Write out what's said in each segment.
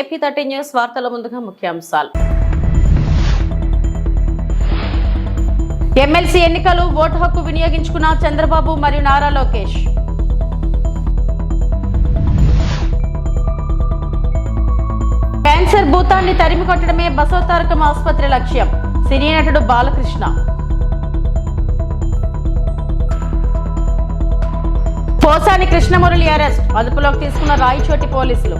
AP thirty news వార్తల ముందుగా ముఖ్యాంశాలు. ఎమ్మెల్సీ ఎన్నికలు ఓటు హక్కు వినియోగించుకున్న చంద్రబాబు మరియు నారా లోకేష్. క్యాన్సర్ భూతాన్ని తరిమి కొట్టడమే బసవతారకం ఆసుపత్రి లక్ష్యం సినీ నటుడు బాలకృష్ణ. పోసాని కృష్ణమురళి అరెస్ట్ అదుపులోకి తీసుకున్న రాయచోటి పోలీసులు.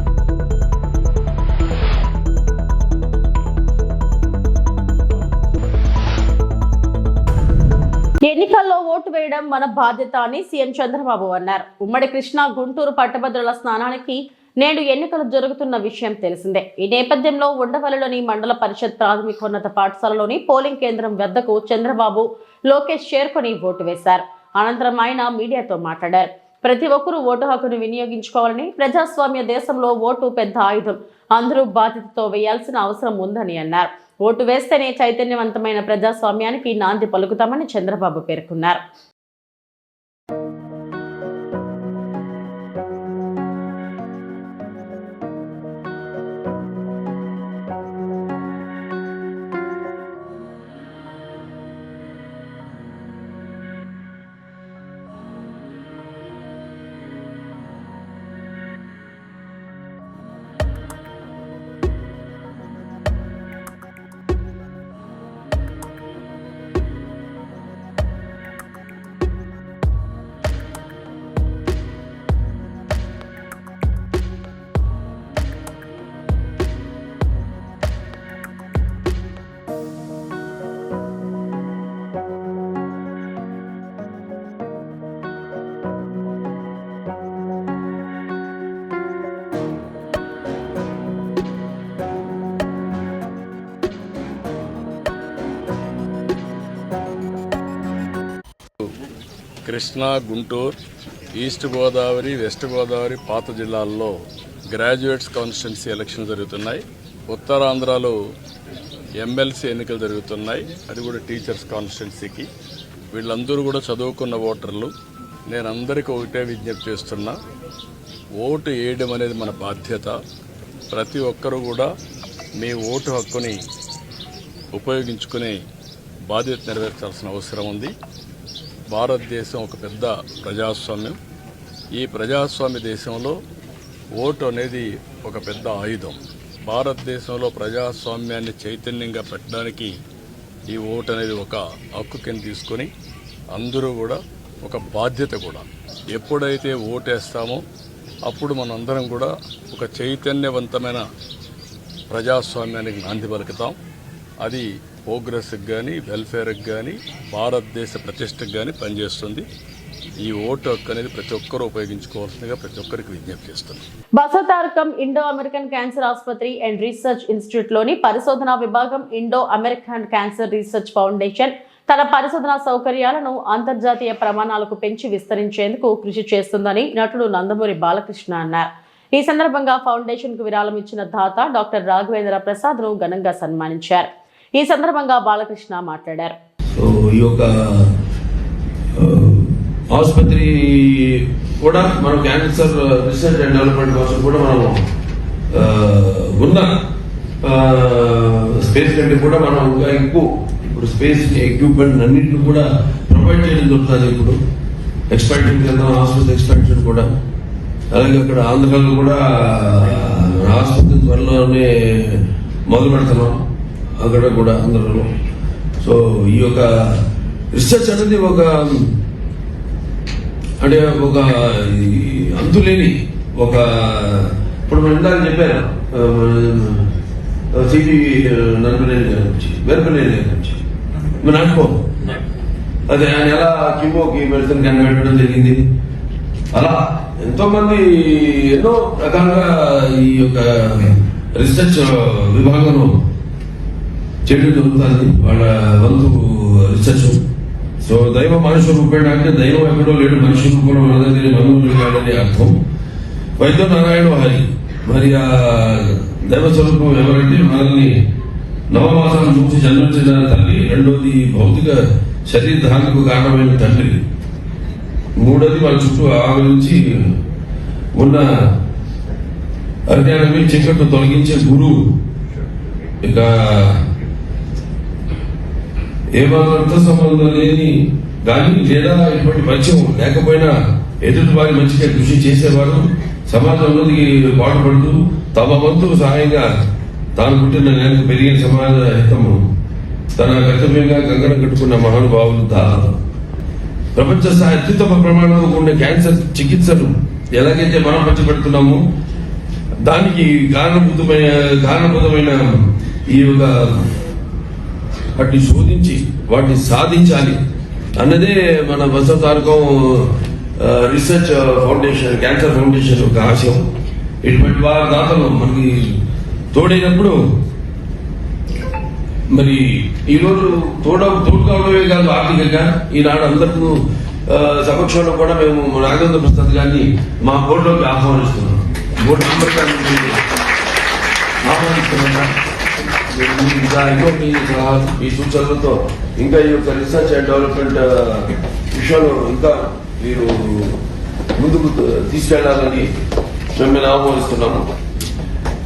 ఎన్నికల్లో ఓటు వేయడం మన బాధ్యత అని సీఎం చంద్రబాబు అన్నారు. ఉమ్మడి కృష్ణా గుంటూరు పట్టభద్రుల స్నానానికి నేడు ఎన్నికలు జరుగుతున్న విషయం తెలిసిందే. ఈ నేపథ్యంలో ఉండవల్లిలోని మండల పరిషత్ ప్రాథమికోన్నత పాఠశాలలోని పోలింగ్ కేంద్రం వద్దకు చంద్రబాబు లోకేష్ చేరుకొని ఓటు వేశారు. అనంతరం ఆయన మీడియాతో మాట్లాడారు. ప్రతి ఒక్కరూ ఓటు హక్కును వినియోగించుకోవాలని ప్రజాస్వామ్య దేశంలో ఓటు పెద్ద ఆయుధం. అందరూ బాధ్యతతో వేయాల్సిన అవసరం ఉందని అన్నారు. ఓటు వేస్తేనే చైతన్యవంతమైన ప్రజాస్వామ్యానికి నాంది పలుకుతామని చంద్రబాబు పేర్కొన్నారు. కృష్ణా గుంటూరు ఈస్ట్ గోదావరి వెస్ట్ గోదావరి పాత జిల్లాల్లో గ్రాడ్యుయేట్స్ కాన్స్టిట్యున్సీ ఎలక్షన్ జరుగుతున్నాయి. ఉత్తరాంధ్రలో ఎమ్మెల్సీ ఎన్నికలు జరుగుతున్నాయి. అది కూడా టీచర్స్ కాన్స్టిట్యున్సీకి. వీళ్ళందరూ కూడా చదువుకున్న ఓటర్లు. నేను అందరికీ ఒకటే విజ్ఞప్తి చేస్తున్నా. ఓటు వేయడం అనేది మన బాధ్యత. ప్రతి ఒక్కరూ కూడా మీ ఓటు హక్కుని ఉపయోగించుకునే బాధ్యత నెరవేర్చాల్సిన అవసరం ఉంది. భారతదేశం ఒక పెద్ద ప్రజాస్వామ్యం. ఈ ప్రజాస్వామ్య దేశంలో ఓటు అనేది ఒక పెద్ద ఆయుధం. భారతదేశంలో ప్రజాస్వామ్యాన్ని చైతన్యంగా పెట్టడానికి ఈ ఓటు అనేది ఒక హక్కు కింద తీసుకొని అందరూ కూడా ఒక బాధ్యత కూడా. ఎప్పుడైతే ఓటేస్తామో అప్పుడు మనందరం కూడా ఒక చైతన్యవంతమైన ప్రజాస్వామ్యానికి నాంది పలుకుతాం. అది ప్రోగ్రెస్కి కానీ వెల్ఫేర్కి కానీ భారతదేశ ప్రతిష్టకు కానీ పనిచేస్తుంది. ఈ ఓటు హక్కు అనేది ప్రతి ఒక్కరు ఉపయోగించుకోవాల్సిందిగా ప్రతి ఒక్కరికి విజ్ఞప్తి చేస్తున్నాం. బసవతారకం ఇండో అమెరికన్ క్యాన్సర్ ఆసుపత్రి అండ్ రీసెర్చ్ ఇన్స్టిట్యూట్లోని పరిశోధన విభాగం Indo American cancer research foundation తన పరిశోధన సౌకర్యాలను అంతర్జాతీయ ప్రమాణాలకు పెంచి విస్తరించేందుకు కృషి చేస్తుందని నటుడు నందమూరి బాలకృష్ణ అన్నారు. ఈ సందర్భంగా ఫౌండేషన్కు విరాళం ఇచ్చిన దాత డాక్టర్ రాఘవేంద్ర ప్రసాద్ను ఘనంగా సన్మానించారు. ఈ సందర్భంగా బాలకృష్ణ మాట్లాడారు. ఈ యొక్క ఆసుపత్రి కూడా మనం క్యాన్సర్ రీసెర్చ్ అండ్ డెవలప్మెంట్ కోసం కూడా మనం ఉన్న స్పేస్ కంటే కూడా మనం ఇంకా ఎక్కువ ఇప్పుడు స్పేస్ ఎక్విప్మెంట్ అన్నింటిని కూడా ప్రొవైడ్ చేయడం జరుగుతుంది ఇప్పుడు. ఎక్స్పాన్షన్ కింద ఆసుపత్రి ఎక్స్పాన్షన్ కూడా. అలాగే అక్కడ ఆంధ్రాలో కూడా ఆసుపత్రి త్వరలోనే మొదలు పెడుతున్నాం అక్కడ కూడా ఆంధ్రలో సో ఈ యొక్క రీసెర్చ్ అనేది ఒక అంటే ఒక అంతులేని ఒక ఇప్పుడు మనం ఇందాక చెప్పాను సిపి నరపనేని గారి నుంచి వేరపనేని గారి నుంచి మన అనుకో అదే ఆయన ఎలా కిమోకి మెడిసిన్ కనిపెట్టడం జరిగింది. అలా ఎంతో మంది ఎన్నో రకాలుగా ఈ యొక్క రీసెర్చ్ విభాగంలో చేయడం జరుగుతుంది వాళ్ళ వంతు రీసెర్చ్ సో దైవ మనుషు రూపేణ అంటే దైవం ఎక్కడో లేడు మనిషి రూపంలో ఉన్నదని మనుషులు కాడని అర్థం. వైద్య నారాయణ హరి. మరి ఆ దైవ స్వరూపం ఎవరంటే మనల్ని నవమాసాలు చూసి జన్మించిన తల్లి రెండోది భౌతిక శరీరధారణకు కారణమైన తండ్రి. మూడోది మన చుట్టూ ఆవరించి ఉన్న అజ్ఞానమే చీకట్లు తొలగించే గురువు. ఇక ఏమాత్రం సంబంధం లేని కానీ లేదా ఇటువంటి మంచం లేకపోయినా ఎదుటి వారి మంచిగా కృషి చేసేవారు సమాజంలోకి ఉన్నతికి పాటుపడుతూ తమ వంతు సహాయంగా తాను పుట్టిన నేలకు పెరిగిన సమాజ హితము తన కర్తవ్యంగా గంగడం కట్టుకున్న మహానుభావులు దాదాపు. ప్రపంచ స్థాయి అత్యుత్తమ ప్రమాణంలో ఉండే క్యాన్సర్ చికిత్సలు ఎలాగైతే మనం పంచబెడుతున్నామో దానికి కారణభూతమైన కారణభూతమైన ఈ యొక్క వాటిని శోధించి వాటిని సాధించాలి అన్నదే మన Basava research foundation cancer foundation యొక్క ఆశయం. ఇటువంటి వారి దాతలు మనకి తోడైనప్పుడు మరి ఈ రోజు తోడ తోడు కావడమే కాదు ఆర్థికంగా. ఈనాడు అందరికీ సమక్షంలో కూడా మేము నాగేంద్ర ప్రసాద్ గారిని మా బోర్డులోకి ఆహ్వానిస్తున్నాం. బోర్డు మెంబర్ గారిని ఆహ్వానిస్తున్నాం మీరు ఇంకో మీ మీ సూచనలతో ఇంకా ఈ యొక్క రీసెర్చ్ అండ్ డెవలప్మెంట్ విషయంలో ఇంకా మీరు ముందుకు తీసుకెళ్ళాలని మిమ్మల్ని ఆహ్వానిస్తున్నాము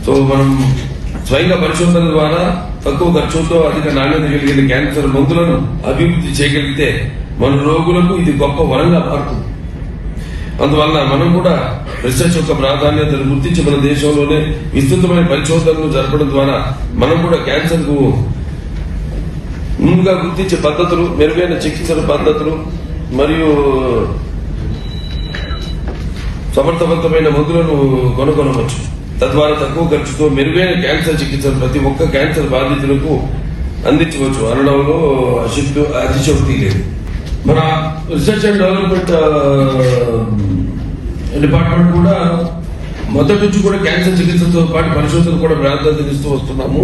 సో మనం స్వయంగా పరిశోధన ద్వారా తక్కువ ఖర్చుతో అధిక నాణ్యత కలిగిన క్యాన్సర్ మందులను అభివృద్ధి చేయగలిగితే మన రోగులకు ఇది గొప్ప వరంగా మారుతుంది. అందువల్ల మనం కూడా రీసెర్చ్ యొక్క ప్రాధాన్యతను గుర్తించి మన దేశంలోనే విస్తృతమైన పరిశోధనలు జరపడం ద్వారా మనం కూడా క్యాన్సర్కు ముందుగా గుర్తించే పద్ధతులు మెరుగైన చికిత్సల పద్ధతులు మరియు సమర్థవంతమైన మందులను కొనుగొనవచ్చు. తద్వారా తక్కువ ఖర్చుతో మెరుగైన క్యాన్సర్ చికిత్సలు ప్రతి ఒక్క క్యాన్సర్ బాధితులకు అందించవచ్చు. అనడంలో అశక్తి అతిశక్తి లేదు. మన రీసెర్చ్ అండ్ డెవలప్మెంట్ డిపార్ట్మెంట్ కూడా మొదటి నుంచి కూడా క్యాన్సర్ చికిత్సతో పాటు పరిశోధన కూడా ప్రాధాన్యత ఇస్తూ వస్తున్నాము.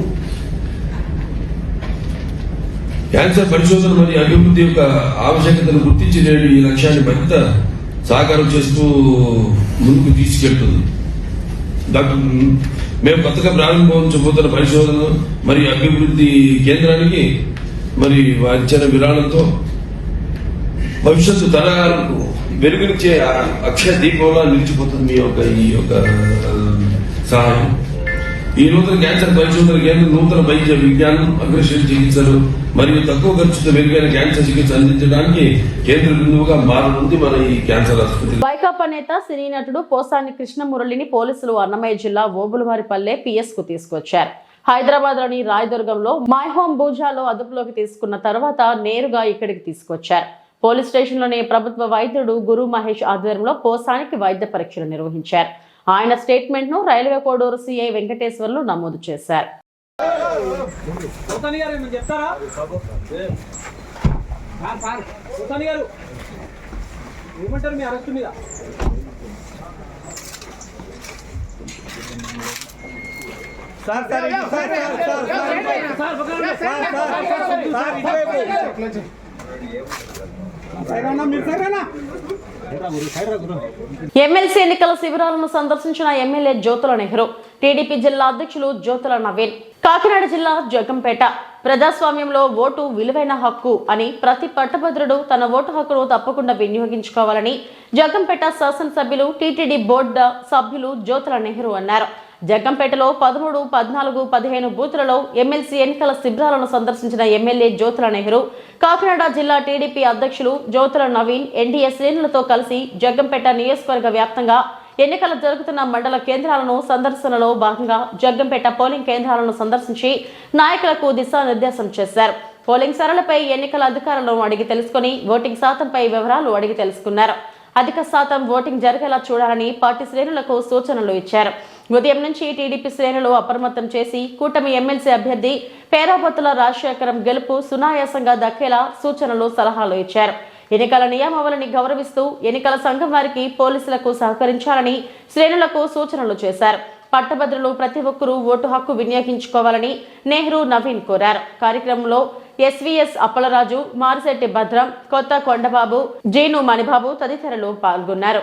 క్యాన్సర్ పరిశోధన మరియు అభివృద్ధి యొక్క ఆవశ్యకతను గుర్తించి నేడు ఈ లక్ష్యాన్ని మరింత సాకారం చేస్తూ ముందుకు తీసుకెళ్తుంది. డాక్టర్ మేము కొత్తగా ప్రారంభించబోతున్న పరిశోధన మరియు అభివృద్ధి కేంద్రానికి మరి వారి ఇచ్చిన విరాళంతో భవిష్యత్తు తరగాలకు వెలుగునిచ్చే అక్షయ దీపంలో నిలిచిపోతుంది మీ యొక్క ఈ యొక్క సహాయం. ఈ నూతన క్యాన్సర్ పరిశోధన కేంద్రం నూతన వైద్య విజ్ఞానం అగ్రశ్రీ చికిత్సలు మరియు తక్కువ ఖర్చుతో మెరుగైన క్యాన్సర్ చికిత్స అందించడానికి కేంద్ర బిందువుగా మారనుంది మన ఈ క్యాన్సర్ ఆసుపత్రి. వైకాపా నేత సినీ నటుడు పోసాని కృష్ణమురళిని పోలీసులు అన్నమయ్య జిల్లా ఓబులవారిపల్లె పిఎస్కు తీసుకొచ్చారు. హైదరాబాద్లోని రాయదుర్గంలో మై హోమ్ భూజాలో అదుపులోకి తీసుకున్న తర్వాత నేరుగా ఇక్కడికి తీసుకొచ్చారు. పోలీస్ స్టేషన్లోని ప్రభుత్వ వైద్యుడు గురు మహేష్ ఆధ్వర్యంలో పోసానికి వైద్య పరీక్షలు నిర్వహించారు ఆయన స్టేట్మెంట్ను రైల్వే కోడూరు సిఐ వెంకటేశ్వర్లు నమోదు చేశారు ఏమంటారు మీ అరెస్ట్ మీద సార్ సార్ ఇటు- sir sir sir sir sir పక్కన sir sir sir sir MLC ఎన్నికల శిబిరాలను సందర్శించిన ఎమ్మెల్యే జ్యోతుల నెహ్రూ టీడీపీ జిల్లా అధ్యక్షులు జ్యోతుల నవీన్ కాకినాడ జిల్లా జగంపేట. ప్రజాస్వామ్యంలో ఓటు విలువైన హక్కు అని ప్రతి పట్టభద్రుడు తన ఓటు హక్కును తప్పకుండా వినియోగించుకోవాలని జగంపేట శాసనసభ్యులు టీటీడీ బోర్డు సభ్యులు జ్యోతుల నెహ్రూ అన్నారు. జగ్గంపేటలో పదమూడు పద్నాలుగు పదిహేను బూతులలో ఎమ్మెల్సీ ఎన్నికల శిబిరాలను సందర్శించిన ఎమ్మెల్యే జ్యోతుల నెహ్రూ కాకినాడ జిల్లా టీడీపీ అధ్యక్షులు జ్యోతుల నవీన్ ఎన్డీఏ శ్రేణులతో కలిసి జగ్గంపేట నియోజకవర్గ వ్యాప్తంగా ఎన్నికలు జరుగుతున్న మండల కేంద్రాలను సందర్శనలో భాగంగా జగ్గంపేట పోలింగ్ కేంద్రాలను సందర్శించి నాయకులకు దిశానిర్దేశం చేశారు. పోలింగ్ సరళిపై ఎన్నికల అధికారులను అడిగి తెలుసుకుని ఓటింగ్ శాతంపై వివరాలు అడిగి తెలుసుకున్నారు. అధిక శాతం ఓటింగ్ జరిగేలా చూడాలని పార్టీ శ్రేణులకు సూచనలు ఇచ్చారు. ఉదయం నుంచి టీడీపీ శ్రేణులు అప్రమత్తం చేసి కూటమి ఎమ్మెల్సీ అభ్యర్థి పేరాబత్తుల రాజశేఖరం గెలుపు సునాయాసంగా దక్కేలా సూచనలు సలహాలు ఇచ్చారు. ఎన్నికల నియమావళిని గౌరవిస్తూ ఎన్నికల సంఘం వారికి పోలీసులకు సహకరించాలని శ్రేణులకు సూచనలు చేశారు. పట్టభద్రులు ప్రతి ఒక్కరూ ఓటు హక్కు వినియోగించుకోవాలని నెహ్రూ నవీన్ కోరారు. కార్యక్రమంలో ఎస్వీఎస్ అప్పలరాజు మారిశెట్టి భద్రం కొత్త కొండబాబు జీను మణిబాబు తదితరులు పాల్గొన్నారు.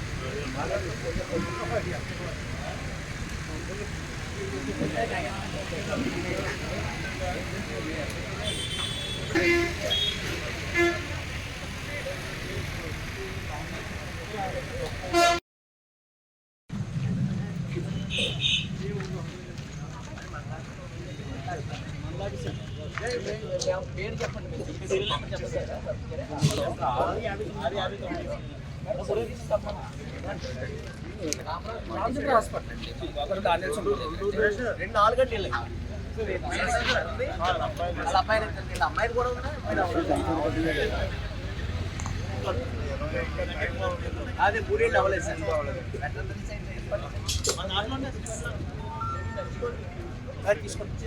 రెండు నాలుగు గంటలు వాళ్ళ అమ్మాయి అమ్మాయిలు కూడా ఉన్నా అదే అవ్వలేదు సార్ తీసుకొచ్చి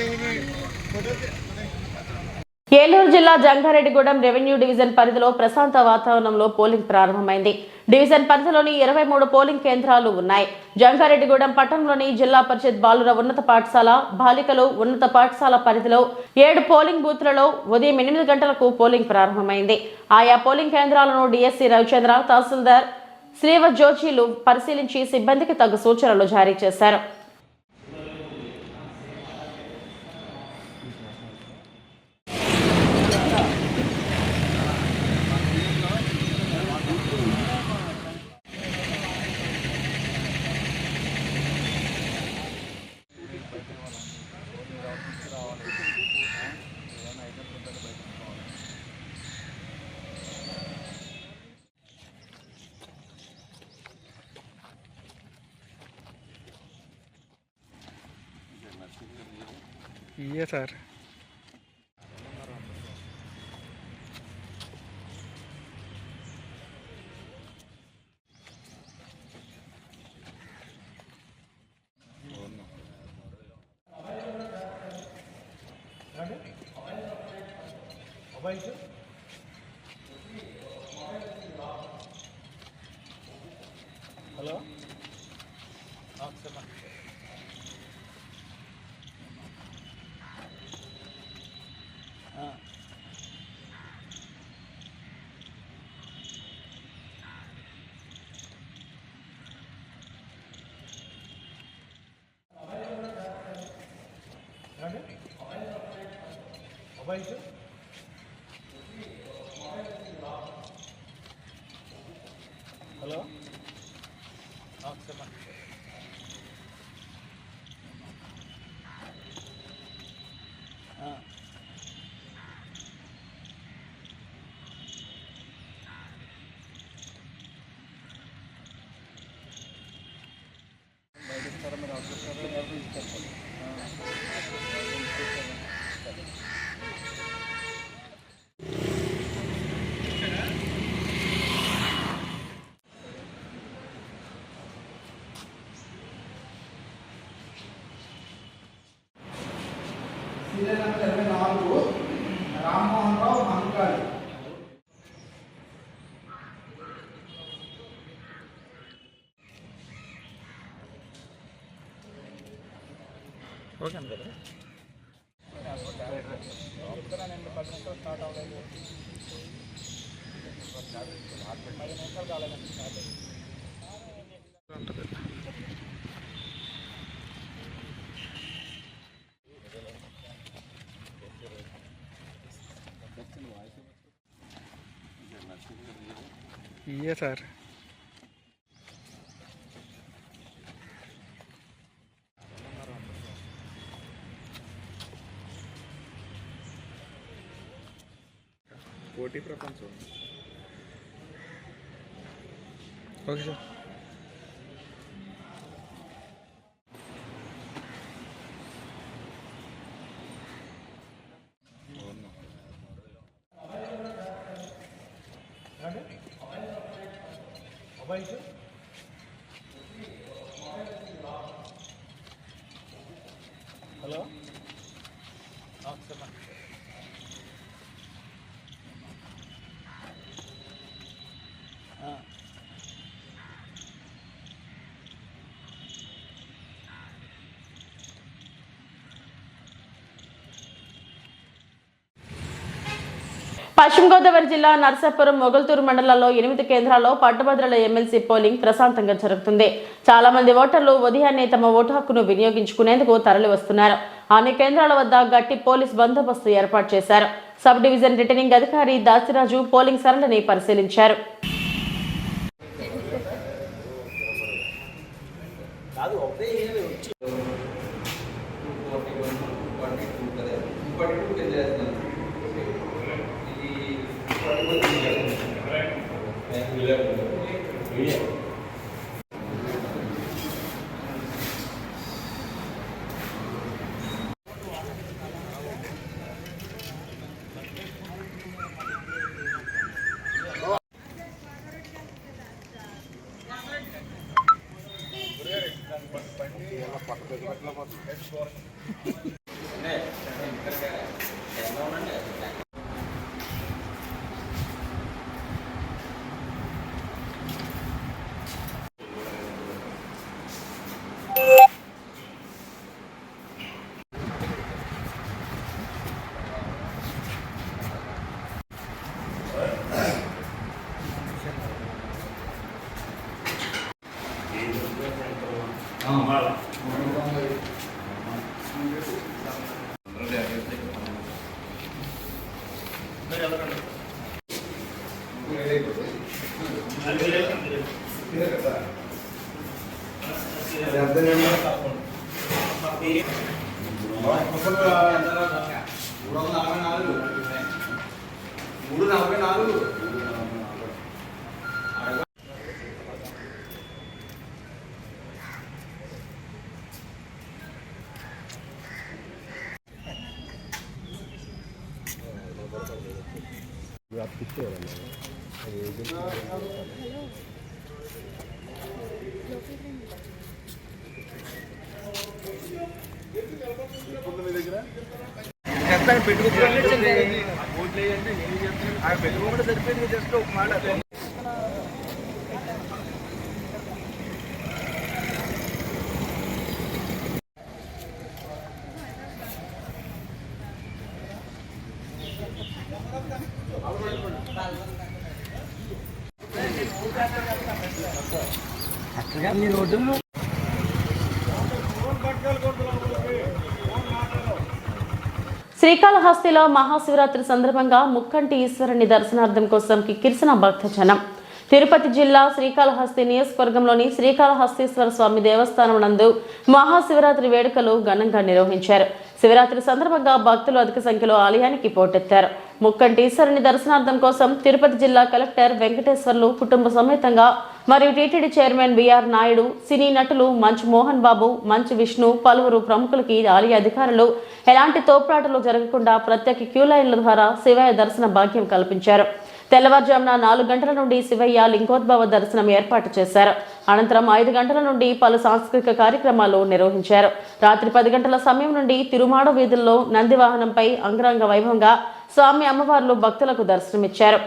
ఏలూరు జిల్లా జంగారెడ్డిగూడెం రెవెన్యూ డివిజన్ పరిధిలో ప్రశాంత వాతావరణంలో పోలింగ్ ప్రారంభమైంది. డివిజన్ పరిధిలోని ఇరవై మూడు పోలింగ్ కేంద్రాలు ఉన్నాయి. జంగారెడ్డిగూడెం పట్టణంలోని జిల్లా పరిషత్ బాలుర ఉన్నత పాఠశాల బాలికలు ఉన్నత పాఠశాల పరిధిలో ఏడు పోలింగ్ బూత్లలో ఉదయం ఎనిమిది గంటలకు పోలింగ్ ప్రారంభమైంది. ఆయా పోలింగ్ కేంద్రాలను డిఎస్సి రవిచంద్ర తహసీల్దార్ శ్రీవ జోషిలు పరిశీలించి సిబ్బందికి తగు సూచనలు జారీ చేశారు. ये सर। ఇయ్యే సార్ సీరియల్ ಓಕೆ ಹಂಗಾದ್ರೆ ये सर చూడండి హలో చెప్పండి పశ్చిమ గోదావరి జిల్లా నర్సాపురం మొగల్తూరు మండలాల్లో ఎనిమిది కేంద్రాల్లో పట్టభద్రుల ఎమ్మెల్సీ పోలింగ్ ప్రశాంతంగా జరుగుతుంది. చాలా మంది ఓటర్లు ఉదయాన్నే తమ ఓటు హక్కును వినియోగించుకునేందుకు తరలి వస్తున్నారు అన్ని కేంద్రాల వద్ద గట్టి పోలీస్ బందోబస్తు ఏర్పాటు చేశారు. సబ్ డివిజన్ రిటర్నింగ్ అధికారి దాసిరాజు పోలింగ్ సరళిని పరిశీలించారు. మూడు నలభై నాలుగు పెట్టుకోకుండా సరిపోయింది జస్ట్ ఒక మాట అక్కడ నీ రోడ్డు శ్రీకాళహస్తిలో మహాశివరాత్రి సందర్భంగా ముక్కంటి ఈశ్వరుని దర్శనార్థం కోసం కిక్కిరిసిన భక్తజనం. తిరుపతి జిల్లా శ్రీకాళహస్తి నియోజకవర్గంలోని శ్రీకాళహస్తీశ్వర స్వామి దేవస్థానం నందు మహాశివరాత్రి వేడుకలు ఘనంగా నిర్వహించారు. శివరాత్రి సందర్భంగా భక్తులు అధిక సంఖ్యలో ఆలయానికి పోటెత్తారు. ముక్కంటీశ్వరుని దర్శనార్థం కోసం తిరుపతి జిల్లా కలెక్టర్ వెంకటేశ్వర్లు కుటుంబ సమేతంగా మరియు TTD chairman BR Naidu cine నటులు మంచు మోహన్ బాబు మంచు విష్ణు పలువురు ప్రముఖులకి ఆలయ అధికారులు ఎలాంటి తోపులాటలు జరగకుండా ప్రత్యేక క్యూ లైన్ల ద్వారా శివయ్య దర్శన భాగ్యం కల్పించారు. తెల్లవారుజామున నాలుగు గంటల నుండి శివయ్య లింగోద్భవ దర్శనం ఏర్పాటు చేశారు. అనంతరం ఐదు గంటల నుండి పలు సాంస్కృతిక కార్యక్రమాలు నిర్వహించారు. రాత్రి పది గంటల సమయం నుండి తిరుమాడ వీధుల్లో నంది వాహనంపై అంగరంగ వైభవంగా స్వామి అమ్మవార్లు భక్తులకు దర్శనమిచ్చారు.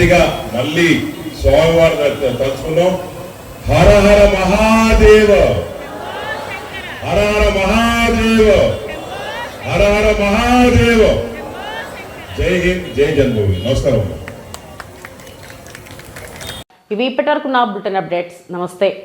మనస్ఫూర్తిగా మళ్ళీ స్వామివారి తలుచుకున్నాం తలుచుకుందాం. హర హర మహాదేవ. హర హర మహాదేవ. హర హర మహాదేవ. జై హింద్ జై జన్మభూమి. నమస్కారం. ఇవి ఇప్పటివరకు నా బులెటిన్ అప్డేట్స్. నమస్తే.